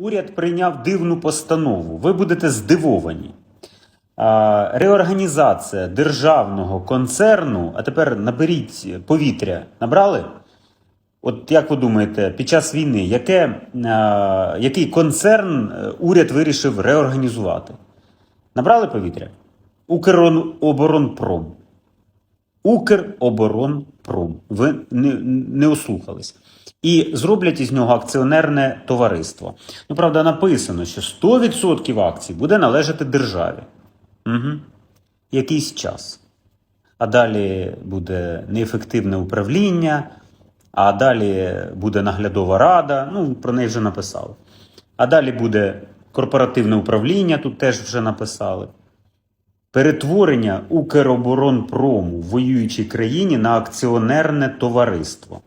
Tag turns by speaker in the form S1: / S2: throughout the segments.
S1: Уряд прийняв дивну постанову. Ви будете здивовані. Реорганізація державного концерну, а тепер наберіть повітря. Набрали? От як ви думаєте, під час війни яке, який концерн е, уряд вирішив реорганізувати? Набрали повітря? Укроборонпром. Укроборонпром. Ви не, не ослухались. І зроблять із нього акціонерне товариство. Ну, правда, написано, що 100% акцій буде належати державі. Угу. Якийсь час. А далі буде неефективне управління, а далі буде наглядова рада. Ну, про неї вже написали. А далі буде корпоративне управління, тут теж вже написали. Перетворення Укроборонпрому в воюючій країні на акціонерне товариство.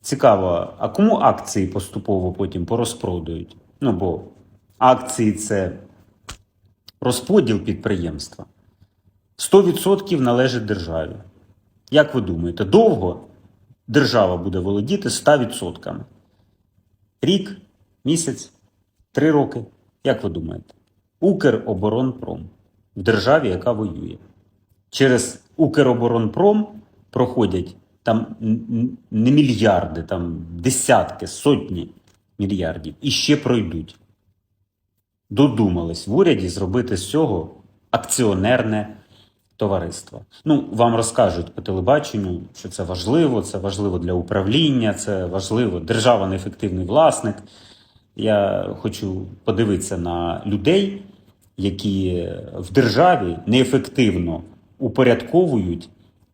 S1: Цікаво, а кому акції поступово потім порозпродають? Ну, бо акції це розподіл підприємства. 100% належить державі. Як ви думаєте, довго держава буде володіти 100%? Рік, місяць, три роки? Як ви думаєте? Укроборонпром в державі, яка воює. Через Укроборонпром проходять там не мільярди, там десятки, сотні мільярдів і ще пройдуть. Додумались в уряді зробити з цього акціонерне товариство. Ну, вам розкажуть по телебаченню, що це важливо, це важливо для управління, це важливо. Держава неефективний власник. Я хочу подивитися на людей, які в державі неефективно упорядковують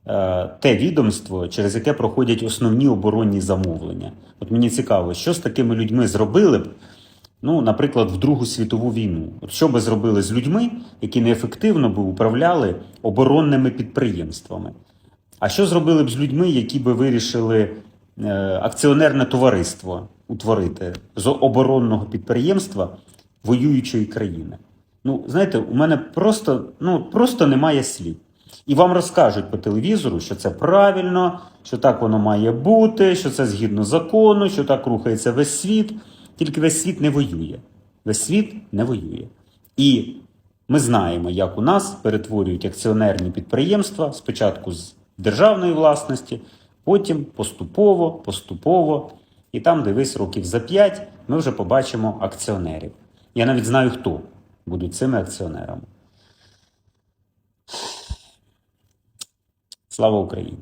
S1: е, те відомство, через яке проходять основні оборонні замовлення. От мені цікаво, що з такими людьми зробили б, ну, наприклад, в Другу світову війну. От що би зробили з людьми, які неефективно би управляли оборонними підприємствами? А що зробили б з людьми, які би вирішили е, акціонерне товариство утворити з оборонного підприємства воюючої країни? Ну, знаєте, у мене просто, ну, просто немає слів. І вам розкажуть по телевізору, що це правильно, що так воно має бути, що це згідно закону, що так рухається весь світ. Тільки весь світ не воює. Весь світ не воює. І ми знаємо, як у нас перетворюють акціонерні підприємства спочатку з державної власності, потім поступово, поступово. І там, дивись, років за п'ять ми вже побачимо акціонерів. Я навіть знаю, хто будуть цими акціонерами. Слава Україні!